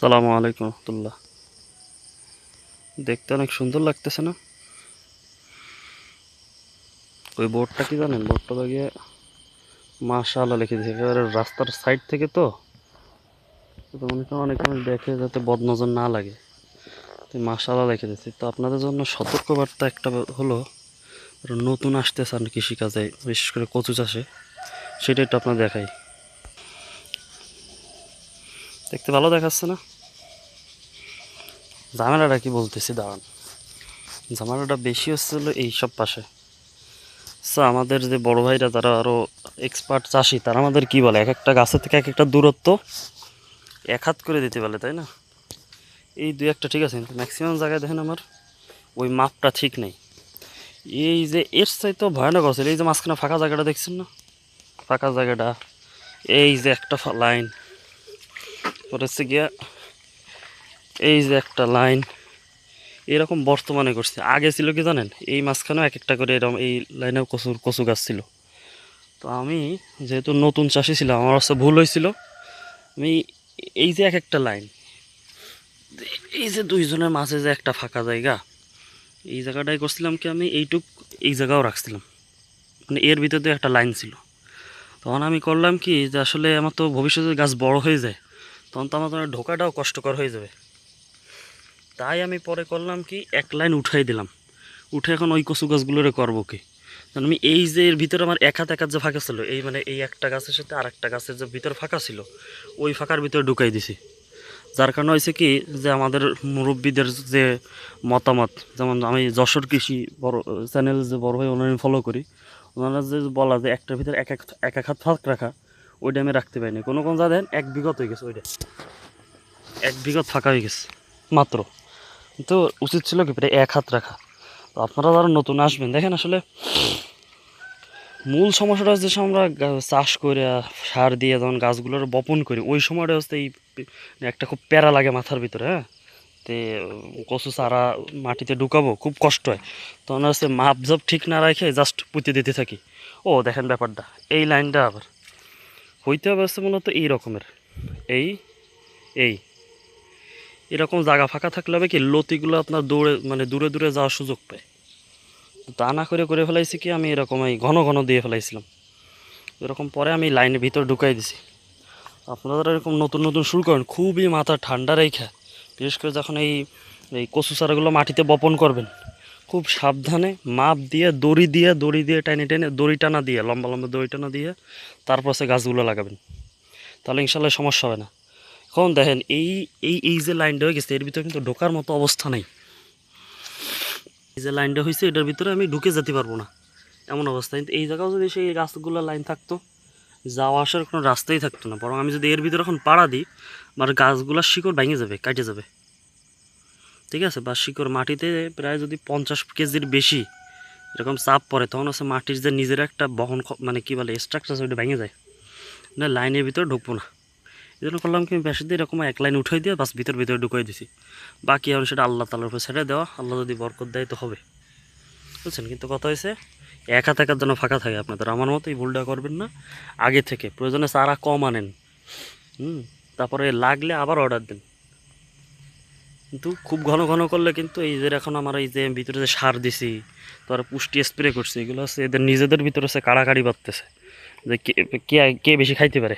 সালামু আলাইকুম রহমতুল্লাহ। দেখতে অনেক সুন্দর লাগতেছে না? ওই বোর্ডটা কি জানেন? বোর্ডটা লাগিয়ে মাশাআল্লাহ লিখে দিয়েছে। একেবারে রাস্তার সাইড থেকে তো। মনে করেন অনেক মানুষ দেখে যাতে বদনজর না লাগে। তো মাশাআল্লাহ লিখে দিয়েছি। তো আপনাদের জন্য সতর্কবার্তা একটা হলো, নতুন আসতে চান কৃষিকাজে, বিশেষ করে কচু চাষে। সেটা একটু আপনার দেখাই। দেখতে ভালো দেখাচ্ছে না। ঝামেলাটা কি বলতেছি, দাঁড়ান। ঝামেলাটা বেশি হচ্ছিল এই সব পাশে। সো আমাদের যে বড় ভাইরা, তারা আরও এক্সপার্ট চাষি, তারা আমাদের কি বলে? এক একটা গাছের থেকে এক একটা দূরত্ব এক হাত করে দিতে বলে, তাই না? এই দুই একটা ঠিক আছে, কিন্তু ম্যাক্সিমাম জায়গায় দেখেন আমার, ওই মাপটা ঠিক নেই। এই যে এর চাইতেও ভয়ানক আছে এই যে মাঝখানে ফাঁকা জায়গাটা দেখছেন না? ফাঁকা জায়গাটা। এই যে একটা লাইন পরে হচ্ছে গিয়া, এই যে একটা লাইন, এরকম বর্তমানে করছে। আগে ছিল কি জানেন, এই মাঝখানেও এক একটা করে এরকম এই লাইনেও কচুর কচু গাছ ছিল। তো আমি যেহেতু নতুন চাষি ছিলাম, আমার হচ্ছে ভুল হয়েছিল। আমি এই যে এক একটা লাইন, এই যে দুইজনের মাঝে যে একটা ফাঁকা জায়গা, এই জায়গাটাই করছিলাম কি আমি, এইটুক, এই জায়গাও রাখছিলাম। মানে এর ভিতর একটা লাইন ছিল। তখন আমি করলাম কি যে আসলে আমার তো ভবিষ্যতে গাছ বড় হয়ে যায়। তখন তো আমার ঢোকাটাও কষ্টকর হয়ে যাবে। তাই আমি পরে করলাম কি, এক লাইন উঠাই দিলাম। উঠে এখন ওই কচু গাছগুলোরে করব কি? কারণ আমি এই যে এর ভিতরে আমার এক হাত এক হাত যে ফাঁকা ছিল, এই মানে এই একটা গাছের সাথে আর একটা গাছের যে ভিতরে ফাঁকা ছিল, ওই ফাঁকার ভিতরে ঢুকাই দিছি। যার কারণে হয়েছে কি যে আমাদের মুরব্বীদের যে মতামত, যেমন আমি যশোর কৃষি বড়, চ্যানেল যে বড় ভাই, ওনারা ফলো করি। ওনারা যে বলা যে একটার ভিতরে এক এক এক এক হাত ফাঁক রাখা ওইটা আমি রাখতে পারিনি। কোনো কোন যা দেন, এক বিঘত হয়ে গেছে ওইটা এক বিঘত ফাঁকা হয়ে গেছে। মাত্র। তো উচিত ছিল কি, প্রায় এক হাত রাখা। তো আপনারা যারা নতুন আসবেন, দেখেন আসলে মূল সমস্যাটা হচ্ছে আমরা চাষ করে সার দিয়ে যখন গাছগুলোর বপন করি, ওই সময়টা হচ্ছে এই একটা খুব প্যারা লাগে মাথার ভিতরে হ্যাঁ? তে কচু চারা মাটিতে ঢুকাবো, খুব কষ্ট হয়। তখন হচ্ছে মাপ জাপ ঠিক না রাখে জাস্ট পুঁতে দিতে থাকি। ও, দেখেন ব্যাপারটা। এই লাইনটা আবার। হইতে হবে হচ্ছে মূলত এই রকমের। এই এই। এরকম জায়গা ফাঁকা থাকলে হবে কি, লতিগুলো আপনার দৌড়ে মানে দূরে দূরে যাওয়ার সুযোগ পায়। তা না করে করে ফেলাইছি কি, আমি এরকম এই ঘন ঘন দিয়ে ফেলাইছিলাম। এরকম পরে আমি লাইনের ভিতর ঢুকাই দিছি। আপনারা এরকম নতুন নতুন শুরু করেন, খুবই মাথা ঠান্ডা রেখা, বিশেষ করে যখন এই এই কচু চারাগুলো মাটিতে বপন করবেন খুব সাবধানে মাপ দিয়ে, দড়ি দিয়ে দড়ি দিয়ে টেনে টেনে, দড়ি টানা দিয়ে, লম্বা লম্বা দড়ি টানা দিয়ে তারপর সে গাছগুলো লাগাবেন। তাহলে ইনশাল্লাহ সমস্যা হবে না। এখন দেখেন, এই এই এই যে লাইনটা হয়ে গেছে, এর ভিতরে কিন্তু ঢোকার মতো অবস্থা নেই। এই যে লাইনটা হয়েছে এটার ভিতরে আমি ঢুকে যেতে পারব না। এমন অবস্থা। কিন্তু এই জায়গাও যদি সেই গাছগুলো লাইন থাকতো, যাওয়া আসার কোনো রাস্তাই থাকতো না। বরং আমি যদি এর ভিতরে এখন পাড়া দিই, আমার গাছগুলোর শিকড় ভেঙে যাবে, কেটে যাবে। ঠিক আছে? বা শিকড় মাটিতে প্রায় যদি পঞ্চাশ কেজির বেশি এরকম চাপ পড়ে, তখন হচ্ছে মাটির যে নিজের একটা বহন মানে কী বলে স্ট্রাকচার ওইটা ভেঙে যায়। না, লাইনের ভিতরে ঢুকবো না। এই জন্য করলাম কি বেশি দিয়ে এরকম এক লাইন উঠাই দিয়ে বাস ভিতর ভিতরে ঢুকাই দিছি। বাকি এখন সেটা আল্লাহ তালার উপর ছেড়ে দেওয়া, আল্লাহ যদি বরকত দেয় তো হবে। বুঝছেন? কিন্তু কথা হয়েছে এক একার জন্য ফাঁকা থাকে আপনাদের। আমার মতো এই ভুলটা করবেন না। আগে থেকে প্রয়োজনে চারা কম আনেন। হুম? তারপরে লাগলে আবার অর্ডার দেন। কিন্তু খুব ঘন ঘন করলে কিন্তু এই যে এখন আমার এই যে ভিতরে যে সার দিছি তার পুষ্টি স্প্রে করছি, এগুলো হচ্ছে এদের নিজেদের ভিতরে হচ্ছে কাড়াকাড়ি বাড়তেছে। যে কে কে বেশি খাইতে পারে?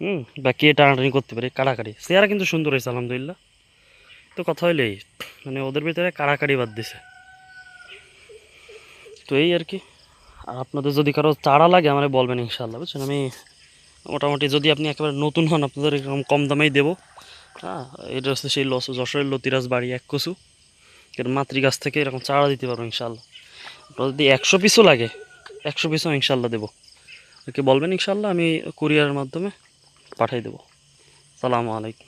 হুম, বা কে টানাটানি করতে পারে? কাড়াকাড়ি। চেহারা কিন্তু সুন্দর হয়েছে, আলহামদুলিল্লাহ। তো কথা হইলেই মানে ওদের ভিতরে কাড়াকাড়ি বাদ দিছে তো এই আর কি। আর আপনাদের যদি কারও চারা লাগে, আমার বলবেন ইনশাল্লাহ বুঝছেন? আমি মোটামুটি যদি আপনি একেবারে নতুন হন, আপনাদের এরকম কম দামেই দেবো। হ্যাঁ এটা হচ্ছে সেই লস যশোরের লতিরাজ বাড়ি, এক কচু। এর মাতৃগাছ থেকে এরকম চারা দিতে পারব ইনশাল্লাহ আপনার যদি একশো পিসও লাগে, একশো পিসও ইনশাল্লাহ দেবো। ওকে বলবেন ইনশাল্লাহ আমি কুরিয়ারের মাধ্যমে পাঠিয়ে দেবো। সালামু আলাইকুম।